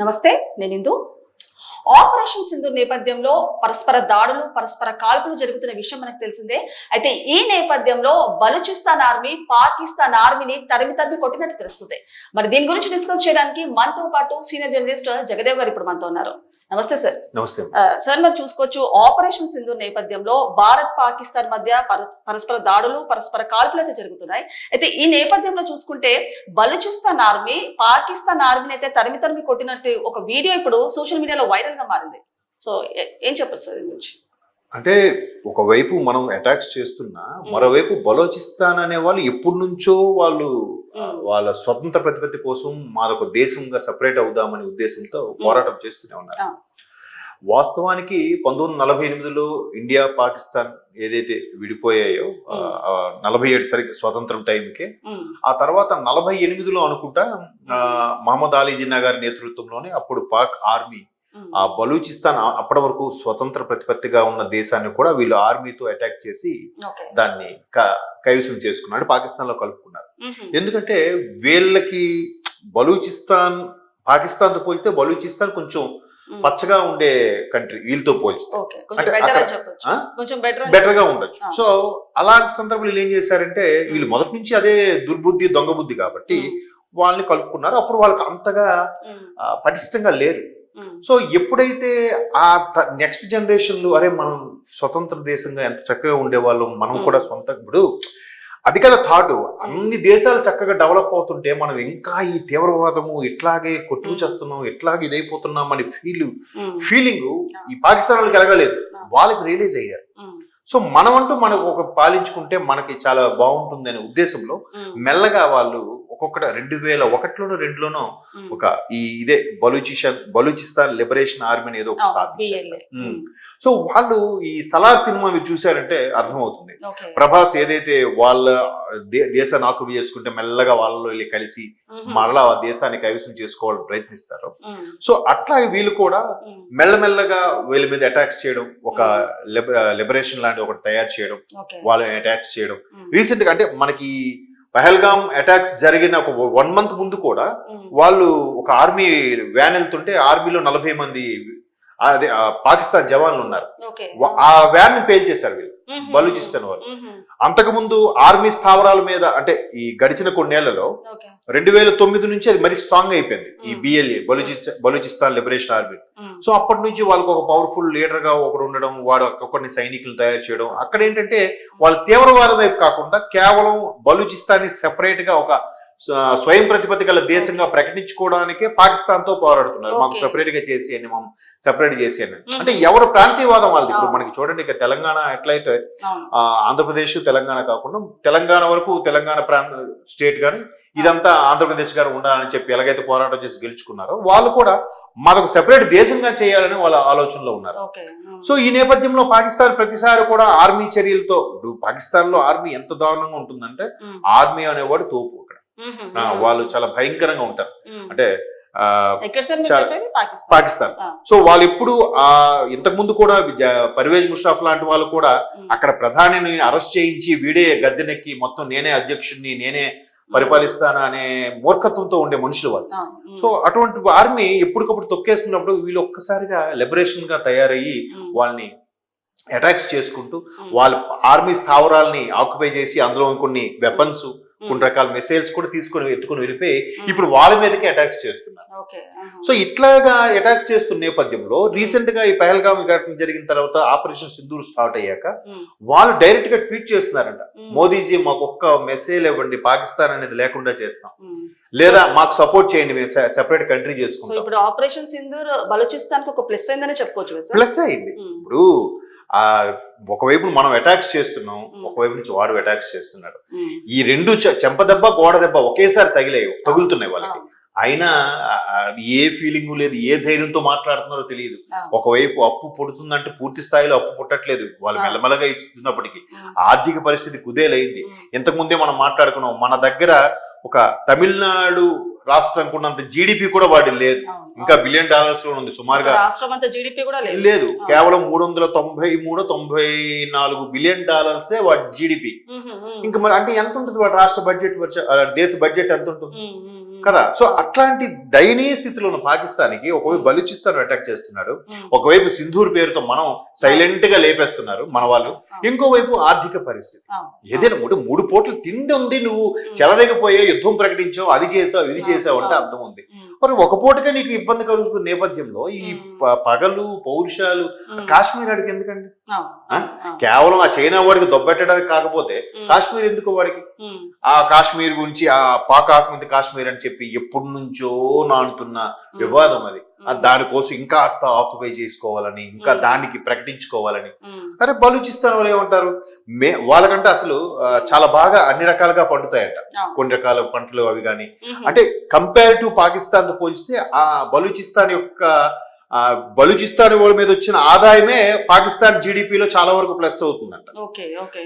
నమస్తే నేను ఇందు. ఆపరేషన్ సింధు నేపథ్యంలో పరస్పర దాడులు పరస్పర కాల్పులు జరుగుతున్న విషయం మనకు తెలిసిందే. అయితే ఈ నేపథ్యంలో బలూచిస్తాన్ ఆర్మీ పాకిస్తాన్ ఆర్మీని తరిమి తరిమి కొట్టినట్టు తెలుస్తుంది. మరి దీని గురించి డిస్కస్ చేయడానికి మనతో పాటు సీనియర్ జర్నలిస్ట్ జగదేవ్ గారు ఇప్పుడు మనతో ఉన్నారు. నమస్తే సార్ నమస్తే. సార్ మనం చూసుకోవచ్చు ఆపరేషన్ సింధు నేపథ్యంలో భారత్ పాకిస్తాన్ మధ్య పరస్- పరస్పర దాడులు పరస్పర కాల్పులు అయితే జరుగుతున్నాయి. అయితే ఈ నేపథ్యంలో చూసుకుంటే బలూచిస్తాన్ ఆర్మీ పాకిస్తాన్ ఆర్మీని అయితే తరిమి తరిమి కొట్టినట్టు ఒక వీడియో ఇప్పుడు సోషల్ మీడియాలో వైరల్గా మారింది. సో ఏ- ఏం చెప్పచ్చు సార్ దీని గురించి? అంటే ఒకవైపు మనం అటాక్స్ చేస్తున్నా మరోవైపు బలోచిస్తాన్ అనే వాళ్ళు ఎప్పటి నుంచో వాళ్ళు. వాళ్ళ స్వతంత్ర ప్రతిపత్తి కోసం మాదొక దేశంగా సపరేట్ అవుదామనే ఉద్దేశంతో పోరాటం చేస్తూనే ఉన్నారు. వాస్తవానికి పంతొమ్మిది వందల నలభై ఎనిమిదిలో ఇండియా పాకిస్తాన్ ఏదైతే విడిపోయాయో నలభై ఏడు సరి స్వతంత్రం టైంకే ఆ తర్వాత నలభై ఎనిమిదిలో అనుకుంటా మహమ్మద్ అలీ జిన్నా గారి నేతృత్వంలోనే అప్పుడు పాక్ ఆర్మీ ఆ బలూచిస్తాన్ అప్పటి వరకు స్వతంత్ర ప్రతిపత్తిగా ఉన్న దేశాన్ని కూడా వీళ్ళు ఆర్మీతో అటాక్ చేసి దాన్ని కైవసం చేసుకున్నాడు పాకిస్తాన్లో కలుపుకున్నారు ఎందుకంటే వీళ్ళకి బలూచిస్తాన్ పాకిస్తాన్తో పోలిస్తే బలూచిస్తాన్ కొంచెం పచ్చగా ఉండే కంట్రీ వీళ్ళతో పోల్చితే అంటే బెటర్గా ఉండొచ్చు. సో అలాంటి సందర్భంలో వీళ్ళు ఏం చేశారంటే వీళ్ళు మొదటి నుంచి అదే దుర్బుద్ధి దొంగ బుద్ధి కాబట్టి వాళ్ళని కలుపుకున్నారు. అప్పుడు వాళ్ళకి అంతగా పటిష్టంగా లేరు. సో ఎప్పుడైతే ఆ నెక్స్ట్ జనరేషన్లు అరే మనం స్వతంత్ర దేశంగా ఎంత చక్కగా ఉండేవాళ్ళం మనం. కూడా సొంత ఇప్పుడు అది కదా థాట్ అన్ని దేశాలు చక్కగా డెవలప్ అవుతుంటే మనం ఇంకా ఈ తీవ్రవాదము ఇట్లాగే కొట్టుకు Mm. చేస్తున్నాం ఇట్లాగే ఇదైపోతున్నాం అని ఫీల్ ఫీలింగ్ ఈ పాకిస్తాన్ వాళ్ళకి కలగలేదు. వాళ్ళకి రియలైజ్ అయ్యారు. సో మనం అంటూ మనకు ఒక పాలించుకుంటే మనకి చాలా బాగుంటుంది అనే ఉద్దేశంలో మెల్లగా వాళ్ళు ఒక్కొక్కటి రెండు వేల ఒకటిలోనో రెండులోనో ఒక ఈ ఇదే బలూచిస్తాన్ బలూచిస్తాన్ లిబరేషన్ ఆర్మీని ఏదో ఒకటి స్థాపించారు. సో వాళ్ళు ఈ సలార్ సినిమా మీరు చూసారంటే అర్థమవుతుంది. ప్రభాస్ ఏదైతే వాళ్ళ దే- దేశాన్ని ఆక్యుపై చేసుకుంటే మెల్లగా వాళ్ళలో వెళ్ళి కలిసి మరలా ఆ దేశాన్ని కైవసం చేసుకోవాలని ప్రయత్నిస్తారు. సో అట్లా వీళ్ళు కూడా మెల్లమెల్లగా వీళ్ళ మీద అటాక్స్ చేయడం ఒక లిబరేషన్ లాంటి ఒకటి తయారు చేయడం వాళ్ళని అటాక్స్ చేయడం. రీసెంట్గా అంటే మనకి పహల్గామ్ అటాక్స్ జరిగిన ఒక వన్ మంత్ ముందు కూడా వాళ్ళు ఒక ఆర్మీ వ్యాన్ వెళ్తుంటే ఆర్మీలో నలభై మంది అదే పాకిస్తాన్ జవాన్లు ఉన్నారు. ఆ వ్యాన్ని పేల్చేశారు వీళ్ళు. బలూచిస్తాన్ వాళ్ళు అంతకు ముందు ఆర్మీ స్థావరాల మీద అంటే ఈ గడిచిన కొన్నేళ్ళలో రెండు వేల తొమ్మిది నుంచి అది మరీ స్ట్రాంగ్ అయిపోయింది. ఈ. బిఎల్ఏ బలూచిస్తా బలూచిస్తాన్ లిబరేషన్ ఆర్మీ సో అప్పటి నుంచి వాళ్ళకి ఒక పవర్ఫుల్ లీడర్గా ఒకడు ఉండడం వాడు ఒక్కొక్కరిని సైనికులు తయారు చేయడం అక్కడ ఏంటంటే వాళ్ళ తీవ్రవాదం వైపు కాకుండా కేవలం బలూచిస్తాన్ని సెపరేట్గా ఒక స్వయం ప్రతిపత్తి గల దేశంగా ప్రకటించుకోవడానికే పాకిస్తాన్తో పోరాడుతున్నారు. మాకు. సెపరేట్గా చేసి అని మనం సెపరేట్ చేసి అని. Mhm. అంటే ఎవరు ప్రాంతీయవాదం వాళ్ళది. ఇప్పుడు. మనకి చూడండి ఇక తెలంగాణ ఎట్లయితే ఆంధ్రప్రదేశ్ తెలంగాణ కాకుండా తెలంగాణ వరకు తెలంగాణ ప్రాంత స్టేట్ కానీ ఇదంతా ఆంధ్రప్రదేశ్ గారు ఉండాలని చెప్పి ఎలాగైతే పోరాటం చేసి గెలుచుకున్నారో వాళ్ళు కూడా మాదొక సెపరేట్ దేశంగా చేయాలని వాళ్ళ ఆలోచనలో ఉన్నారు. సో ఈ నేపథ్యంలో పాకిస్తాన్ ప్రతిసారి కూడా ఆర్మీ చర్యలతో ఇప్పుడు పాకిస్తాన్లో ఆర్మీ ఎంత దారుణంగా ఉంటుందంటే ఆర్మీ అనేవాడు తోపు. వాళ్ళు చాలా భయంకరంగా ఉంటారు అంటే పాకిస్తాన్. సో వాళ్ళు ఎప్పుడు ఆ ఇంతకు ముందు కూడా పర్వేజ్ ముషాఫ్ లాంటి వాళ్ళు కూడా. అక్కడ ప్రధానిని అరెస్ట్ చేయించి వీడే గద్దెనెక్కి మొత్తం నేనే అధ్యక్షుడిని నేనే పరిపాలిస్తాను అనే మూర్ఖత్వంతో ఉండే మనుషులు వాళ్ళు. సో అటువంటి ఆర్మీ ఎప్పటికప్పుడు తొక్కేస్తున్నప్పుడు వీళ్ళు ఒక్కసారిగా లిబరేషన్గా తయారయ్యి. వాళ్ళని అటాక్స్ చేసుకుంటూ. వాళ్ళ ఆర్మీ స్థావరాల్ని ఆక్యుపై చేసి అందులో కొన్ని వెపన్స్. కొన్ని రకాల మిసైల్స్ కూడా తీసుకొని ఎత్తుకొని వెళ్ళిపోయి. ఇప్పుడు వాళ్ళ మీదకి అటాక్స్ చేస్తున్నారు. సో ఇట్లాగా అటాక్స్ చేస్తున్న నేపథ్యంలో రీసెంట్గా ఈ పహల్గామ్ ఘటన జరిగిన తర్వాత ఆపరేషన్ సింధూర్ స్టార్ట్ అయ్యాక. వాళ్ళు డైరెక్ట్గా ట్వీట్ చేస్తున్నారంట. మోదీజీ మాకు ఒక్క మెసేజ్ ఇవ్వండి పాకిస్తాన్ అనేది లేకుండా చేస్తాం. లేదా మాకు సపోర్ట్ చేయండి మేము సెపరేట్ కంట్రీ చేసుకుంటాం ఇప్పుడు ఆపరేషన్ సింధూర్ బలూచిస్తాన్కు ఒక ప్లస్ అయిందని చెప్పుకోవచ్చు ప్లస్ అయింది. ఇప్పుడు ఆ ఒకవైపు మనం అటాక్స్ చేస్తున్నాం. ఒకవైపు నుంచి వాడు అటాక్స్ చేస్తున్నాడు. ఈ రెండు చె- చెంప దెబ్బ గోడ దెబ్బ ఒకేసారి తగిలాయి తగులుతున్నాయి వాళ్ళకి. అయినా ఏ ఫీలింగ్ లేదు ఏ ధైర్యంతో మాట్లాడుతున్నారో తెలియదు. ఒకవైపు అప్పు పుడుతుందంటే పూర్తి స్థాయిలో అప్పు పుట్టట్లేదు వాళ్ళు. మెల్లమెల్లగా ఇస్తున్నప్పటికీ. ఆర్థిక పరిస్థితి కుదేలైంది ఉమ్. ఇంతకు ముందే మనం మాట్లాడుకున్నాం మన దగ్గర ఒక తమిళనాడు రాష్ట్రం ఉన్నంత జీడిపి కూడా వాడి లేదు. ఇంకా బిలియన్ డాలర్స్లో ఉంది సుమారుగా రాష్ట్రం అంతా జీడిపి కూడా లేదు. కేవలం మూడు వందల తొంభై మూడు తొంభై నాలుగు బిలియన్ డాలర్స్ వాటి జీడిపి. ఇంకా మరి అంటే ఎంత ఉంటుంది వాటి రాష్ట్ర బడ్జెట్ దేశ బడ్జెట్ ఎంత ఉంటుంది. కదా? సో అట్లాంటి దయనీయ స్థితిలో ఉన్న పాకిస్తాన్కి ఒకవైపు బలూచిస్తాన్ అటాక్ చేస్తున్నాడు ఒకవైపు సింధూర్ పేరుతో మనం సైలెంట్గా లేపేస్తున్నారు మన వాళ్ళు. ఇంకోవైపు ఆర్థిక పరిస్థితి. ఏదైనా మూడు మూడు పూటలు తిండి ఉంది నువ్వు. చెలరేగిపోయే యుద్ధం ప్రకటించావు అది చేసావు ఇది చేసావు అంటే అర్థం ఉంది. మరి ఒక పూటగా నీకు ఇబ్బంది కలుగుతున్న నేపథ్యంలో ఈ ప- పగలు పౌరుషాలు కాశ్మీర్ అడిగి ఎందుకండి? కేవలం ఆ చైనా వాడికి దొబ్బెట్టడానికి కాకపోతే కాశ్మీర్ ఎందుకు వాడికి? ఆ కాశ్మీర్ గురించి ఆ పాక్ ఆక్రమిత కాశ్మీర్ అని చెప్పి ఎప్పటి నుంచో నానుతున్న వివాదం అది. దానికోసం ఇంకాస్త ఆక్యుపై చేసుకోవాలని ఇంకా. దానికి ప్రకటించుకోవాలని. అరే బలూచిస్తాన్ వాళ్ళు ఏమంటారు? మే వాళ్ళకంటే అసలు చాలా బాగా అన్ని రకాలుగా పండుతాయంట. కొన్ని రకాల పంటలు అవి కానీ అంటే కంపేర్ టు పాకిస్తాన్తో పోల్చితే ఆ బలూచిస్తాన్ యొక్క బలూచిస్తాన్ వాళ్ళ మీద వచ్చిన ఆదాయమే పాకిస్తాన్ జీడిపిలో చాలా వరకు ప్లస్ అవుతుందంట.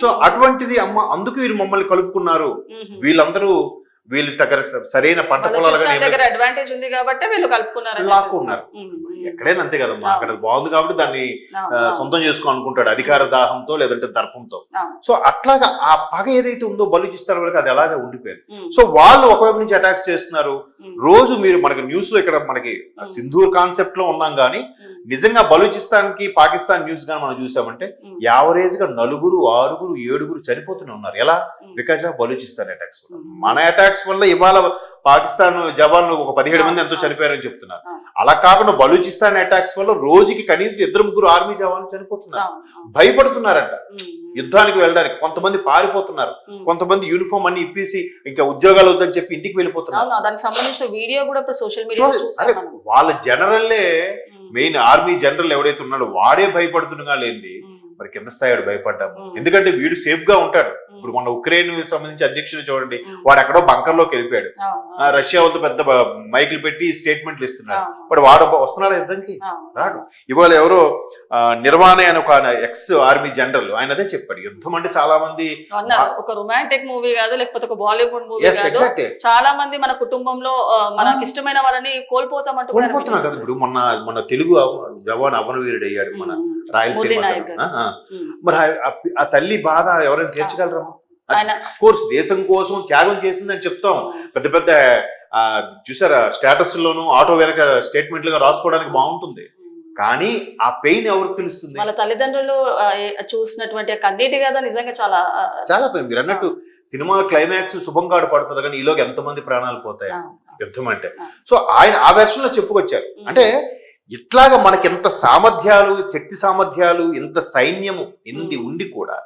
సో అటువంటిది అమ్మ అందుకు వీరు మమ్మల్ని కలుపుకున్నారు. వీళ్ళందరూ వీళ్ళ దగ్గర సరైన పంట పొలాలుగా దగ్గర అడ్వాంటేజ్ ఉంది కాబట్టి వీళ్ళు కలుపుకున్నారు లాక్కున్నారు. ఎక్కడైనా అంతే కదమ్మా. అక్కడ బాగుంది కాబట్టి దాన్ని సొంతం చేసుకో అనుకుంటాడు అధికార దాహంతో లేదంటే దర్పంతో. సో అట్లాగా ఆ పగ ఏదైతే ఉందో బలూచిస్తాన్ వరకు అది అలాగే ఉండిపోయింది. సో వాళ్ళు ఒకవైపు నుంచి అటాక్స్ చేస్తున్నారు. రోజు మీరు మనకి న్యూస్లో ఇక్కడ మనకి సింధూర్ కాన్సెప్ట్లో ఉన్నాం కానీ నిజంగా బలూచిస్తాన్కి పాకిస్తాన్ న్యూస్ గాని మనం చూసామంటే యావరేజ్గా నలుగురు ఆరుగురు ఏడుగురు చనిపోతూనే ఉన్నారు. ఎలా? బికాజ్ ఆఫ్ బలూచిస్తాన్ అటాక్స్ వల్ల. మన అటాక్స్ వల్ల ఇవాళ పాకిస్తాన్ జవాన్లు ఒక పదిహేడు మంది ఎంతో చనిపోయారని చెప్తున్నారు. అలా కాకుండా బలూచిస్తాన్ అటాక్స్ వల్ల రోజుకి కనీసం ఇద్దరు ముగ్గురు ఆర్మీ జవాన్లు చనిపోతున్నారు. భయపడుతున్నారంట. యుద్ధానికి వెళ్ళడానికి కొంతమంది పారిపోతున్నారు. కొంతమంది యూనిఫామ్ అన్ని ఇప్పేసి ఇంకా ఉద్యోగాలు వద్దని చెప్పి ఇంటికి వెళ్ళిపోతున్నారు. అవును దానికి సంబంధించిన వీడియో కూడా సోషల్ మనం. వాళ్ళ జనరల్లే మెయిన్ ఆర్మీ జనరల్ ఎవడైతే ఉన్నాడో వాడే భయపడుతున్నా లేండి. ఉమ్, మరి కింద స్థాయి భయపడ్డాము. ఎందుకంటే వీడు సేఫ్గా ఉంటాడు. ఇప్పుడు మన ఉక్రెయిన్ సంబంధించి అధ్యక్షుడు చూడండి వాడు ఎక్కడో బంకర్లోకి వెళ్ళిపోయాడు రష్యా వాళ్ళతో పెద్ద మైకులు పెట్టి స్టేట్మెంట్లు ఇస్తున్నాడు ఇప్పుడు వాడు వస్తున్నాడు యుద్ధానికి అవును, రాడు. ఇవాళ ఎవరో నిర్వాణ అని ఒక ఎక్స్ ఆర్మీ జనరల్ ఆయన అదే చెప్పాడు. యుద్ధం అంటే చాలా మంది ఒక రొమాంటిక్ మూవీ కాదు లేకపోతే ఒక బాలీవుడ్ మూవీ చాలా మంది మన కుటుంబంలో మనకి ఇష్టమైన వాళ్ళని కోల్పోతామంటూ కోల్పోతున్నా కదా ఇప్పుడు. మొన్న మన తెలుగు జవాన్ అవనవీరుడు అయ్యాడు మన రాయలసీమ. మరి ఆ- తల్లి బాధ ఎవరైనా తీర్చగలరా? కోర్స్ దేశం కోసం త్యాగం చేసిందని చెప్తాం. పెద్ద పెద్ద చూసారా స్టేటస్ లోను ఆటో వెనక స్టేట్మెంట్లుగా రాసుకోవడానికి బాగుంటుంది. కానీ ఆ పెయిన్ ఎవరికి తెలుస్తుంది? వాళ్ళ తల్లిదండ్రులు చూసినటువంటి కన్నీటి కదా నిజంగా చాలా చాలా పెయిన్. మీరు అన్నట్టు సినిమా క్లైమాక్స్ శుభంగాడు పడుతుంది కానీ ఈలోకి ఎంతమంది ప్రాణాలు పోతాయి? యుద్ధం అంటే. సో ఆయన ఆ వెర్షన్లో చెప్పుకొచ్చారు. అంటే ఇట్లాగా మనకి ఎంత సామర్థ్యాలు శక్తి సామర్థ్యాలు ఎంత సైన్యము ఇంది ఉండి కూడా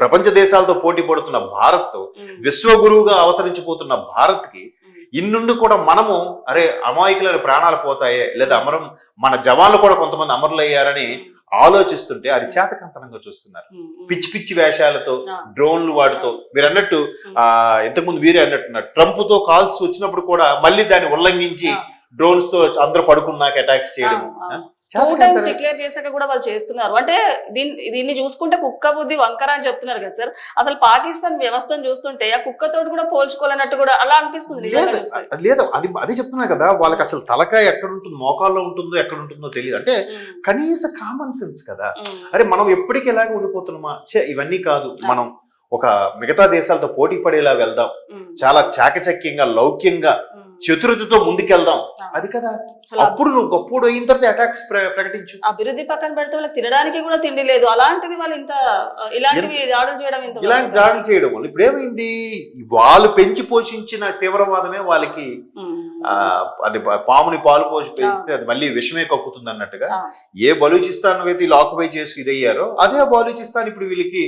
ప్రపంచ దేశాలతో పోటీ పడుతున్న భారత్ విశ్వగురువుగా అవతరించిపోతున్న భారత్కి ఇన్నుండి కూడా మనము అరే అమాయకులైన ప్రాణాలు పోతాయే లేదా అమరం మన జవాన్లు కూడా కొంతమంది అమరులయ్యారని ఆలోచిస్తుంటే అది చేతకంతనంగా చూస్తున్నారు. పిచ్చి పిచ్చి వేషాలతో డ్రోన్లు వాడుతూ. మీరు అన్నట్టు ఆ ఇంతకుముందు వీరే అన్నట్టున్నారు. ట్రంప్తో కాల్స్ వచ్చినప్పుడు కూడా మళ్ళీ దాన్ని ఉల్లంఘించి. డ్రోన్స్తో అందరూ పడుకున్నాక అటాక్స్ చేయడం. టూ. టైమ్స్ డిక్లేర్ చేశాక కూడా వాళ్ళు చేస్తున్నారు. అంటే దీన్ని దీన్ని చూసుకుంటే కుక్క బుద్ధి వంకర అని చెప్తున్నారు కదా సార్. అసలు పాకిస్తాన్ వ్యవస్థను చూస్తుంటే ఆ కుక్కతోటి కూడా పోల్చుకోలేనట్టు కూడా అలా అనిపిస్తుంది లేదు. అది అది చెప్తున్నా కదా వాళ్ళకి అసలు తలకాయ ఎక్కడ ఉంటుంది మోకాల్లో ఉంటుందో ఎక్కడ ఉంటుందో తెలియదు. అంటే కనీస కామన్ సెన్స్ కదా. అరే మనం ఎప్పటికీ ఎలాగ ఉండిపోతున్నామా? ఛే ఇవన్నీ కాదు. మనం ఒక మిగతా దేశాలతో పోటీ పడేలా వెళ్దాం. చాలా చాకచక్యంగా లౌక్యంగా. చతురతతో ముందుకెళ్దాం. అది కదా. అప్పుడు నువ్వు గొప్పుడు అయిన తర్వాత అటాక్స్ ప్రకటించు. అభివృద్ధి పక్కన పెడితే వాళ్ళకి తినడానికి కూడా తిండి లేదు. అలాంటిది వాళ్ళు ఇంత ఇలాంటివి దాడులు చేయడం ఇలాంటి దాడులు చేయడం వల్ల ఇప్పుడు ఏమైంది? వాళ్ళు పెంచి పోషించిన తీవ్రవాదమే వాళ్ళకి అది పాముని పాలు పోసి పెంచితే అది మళ్ళీ విషమే కక్కుతుంది అన్నట్టుగా. ఏ బలూచిస్తాన్ అయితే వీళ్ళు ఆక్యుపై చేసి ఇదయ్యారో అదే బలూచిస్తాన్ ఇప్పుడు వీళ్ళకి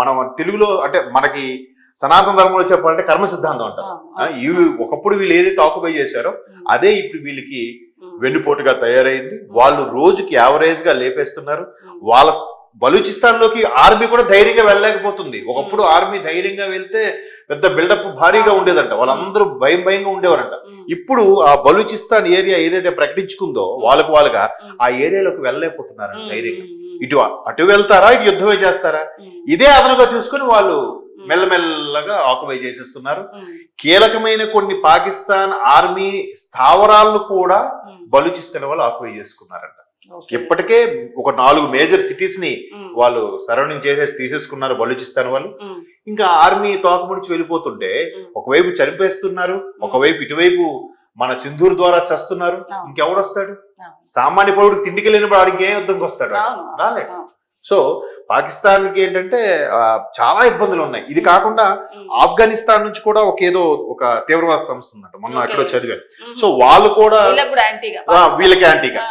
మనం తెలుగులో అంటే మనకి సనాతన ధర్మంలో చెప్పాలంటే కర్మ సిద్ధాంతం అంటారు. ఇవి ఒకప్పుడు వీళ్ళు ఏదైతే ఆక్యుపై చేశారో అదే ఇప్పుడు వీళ్ళకి వెన్నుపోటుగా తయారైంది. వాళ్ళు రోజుకి యావరేజ్గా లేపేస్తున్నారు వాళ్ళ బలూచిస్తాన్లోకి ఆర్మీ కూడా ధైర్యంగా వెళ్ళలేకపోతుంది. ఒకప్పుడు ఆర్మీ ధైర్యంగా వెళ్తే పెద్ద బిల్డప్ భారీగా ఉండేదంట. వాళ్ళందరూ భయం భయంగా ఉండేవారంట. ఇప్పుడు ఆ బలూచిస్తాన్ ఏరియా ఏదైతే ప్రకటించుకుందో వాళ్ళకు వాళ్ళగా ఆ ఏరియాలోకి వెళ్ళలేకపోతున్నారు ఉమ్, ధైర్యంగా. ఇటు అటు వెళ్తారా? ఇటు యుద్ధమే చేస్తారా? ఇదే అదనుగా చూసుకుని వాళ్ళు మెల్లమెల్లగా ఆక్యుపై చేసేస్తున్నారు. కీలకమైన కొన్ని పాకిస్తాన్ ఆర్మీ స్థావరాలను కూడా బలూచిస్తాన్ వాళ్ళు ఆక్యుపై చేసుకున్నారంట. ఇప్పటికే ఒక నాలుగు మేజర్ సిటీస్ని వాళ్ళు సరౌండింగ్ చేసేసి తీసేసుకున్నారు బలూచిస్తాన్ వాళ్ళు. ఇంకా ఆర్మీ తోకముడిచి వెళ్ళిపోతుంటే. ఒకవైపు చనిపేస్తున్నారు ఒకవైపు ఇటువైపు మన సింధూర్ ద్వారా చస్తున్నారు. అవును. ఇంకెవడు వస్తాడు అవును. సామాన్య పౌరుడు తిండికి వెళ్ళిన వాడు ఇంకే యుద్ధంకి వస్తాడు. రాలే. సో పాకిస్తాన్కి ఏంటంటే చాలా ఇబ్బందులు ఉన్నాయి ఇది కాకుండా. ఆఫ్ఘనిస్తాన్ నుంచి కూడా ఒక ఏదో ఒక తీవ్రవాద సంస్థ ఉందంట మొన్న. ఎక్కడో చదివాను. సో వాళ్ళు కూడా వీళ్ళకి యాంటీగా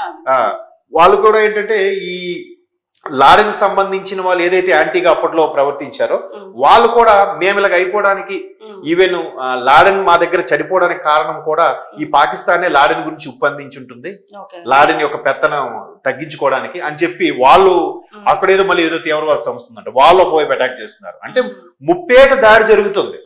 వాళ్ళు కూడా ఏంటంటే ఈ లాడెన్ సంబంధించిన వాళ్ళు ఏదైతే యాంటీగా అప్పట్లో ప్రవర్తించారో. వాళ్ళు కూడా మేము ఇలాగ అయిపోవడానికి. ఈవెన్ లాడెన్ మా దగ్గర చనిపోవడానికి కారణం కూడా ఈ పాకిస్తానే లాడెన్ గురించి ఉప్పందించి ఉంటుంది ఓకే. లాడెన్ యొక్క పెత్తనం తగ్గించుకోవడానికి అని చెప్పి వాళ్ళు ఉమ్. అక్కడ ఏదో మళ్ళీ ఏదో తీవ్రవాద సంస్థ ఉందంట వాళ్ళు ఒకవైపు అటాక్ చేస్తున్నారు అంటే. ముప్పేట దాడి జరుగుతుంది.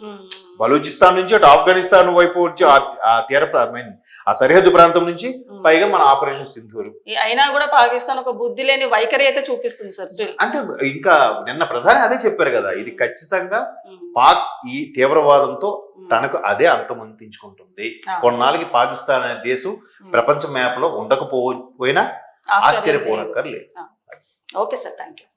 బలూచిస్తాన్ నుంచి అటు ఆఫ్ఘనిస్తాన్ వైపు వచ్చి ఆ- తీర mean, ఆ సరిహద్దు ప్రాంతం నుంచి ఉమ్. పైగా మన ఆపరేషన్ సింధూరు. అయినా కూడా పాకిస్తాన్ ఒక బుద్ధి లేని వైఖరి అయితే చూపిస్తుంది సార్ అంటే ఇంకా నిన్న ప్రధాని అదే చెప్పారు కదా ఇది ఖచ్చితంగా పాక్ ఈ తీవ్రవాదంతో తనకు అదే అంతమంతించుకుంటుంది కొన్నాళ్ళకి పాకిస్తాన్ అనే దేశం ప్రపంచ మ్యాప్లో ఉండకపోయినా ఆశ్చర్యపోనక్కర్లేదు. Okay sir thank you